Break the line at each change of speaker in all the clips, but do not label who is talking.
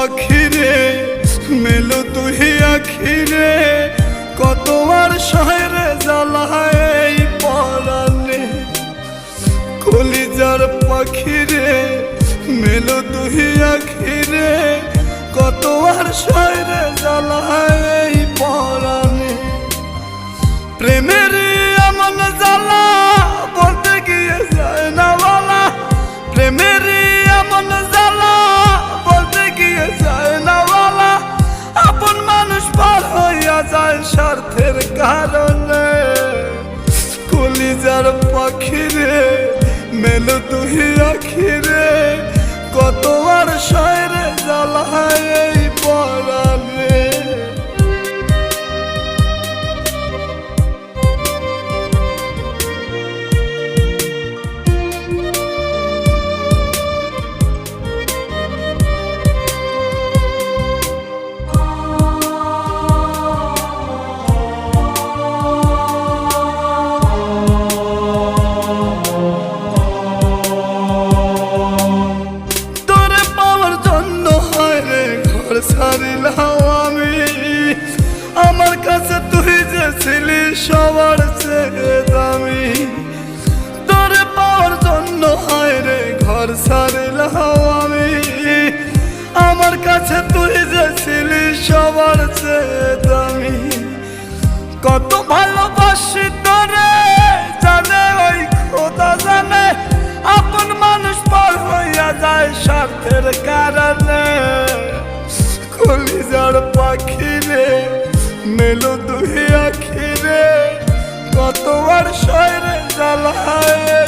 পাখিরে মেলো তুই আখিরে। কত আর শহরে জ্বালায় পরানে কলিজার পাখিরে, মেলো তুই আখিরে। কত আর শহরে জ্বালায় কারণে কলিজার পাখিরে মেলো তুই আখিরে কত আর শয়রে জ্বালায় পাওয়ার হয় রে ঘর ছাড়িলাম আমি। আমার কাছে তুই যে ছিলি সবার চেয়ে দামি। তোরে পাওয়ার জন্য হয় রে ঘর ছাড়িলাম আমি। আমার কাছে তুই যে ছিলি সবার চেয়ে দামি। কত ভালোবাসি কলিজার পাখিরে মেলো আখিরে কত আর শয়রে জ্বালায়।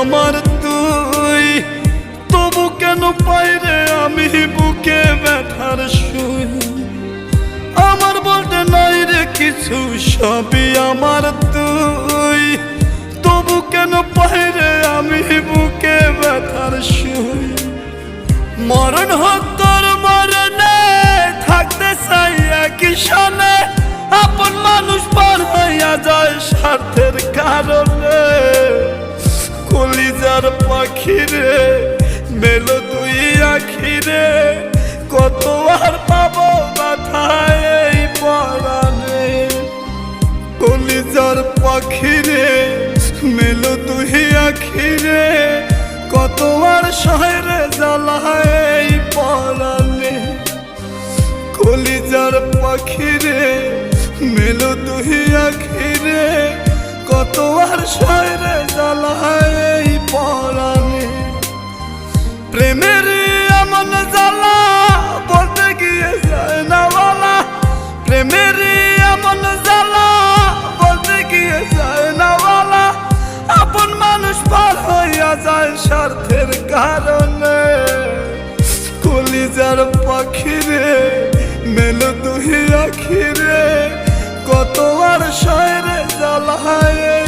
আমার তুই? তবু কেন পাই রে আমি বুকে ব্যথার শুই আমার বলতে নাই রে কিছু, সবই আমার তুই। তবু কেন পাই রে আমি বুকে ব্যথার শুই মরণ হোক তোর মরণে, থাকতে চাই একই সনে আপন মানুষ পার হইয়া যায় স্বার্থের কারণে। কলিজার পাখিরে, মেলো তুই আখিরে, কত আর পাবো মাথায় এই পরানে কলিজার পাখিরে, মেলো তুই আখিরে, কত আর শহরে জ্বালায় এই পরানে কলিজার পাখিরে, মেলো তুই আখিরে, কত আর শহরে জ্বালায় যায় স্বার্থের কারণে। কলিজার পাখিরে মেলো দুহি আখিরে কত আর শয়রে জ্বালায়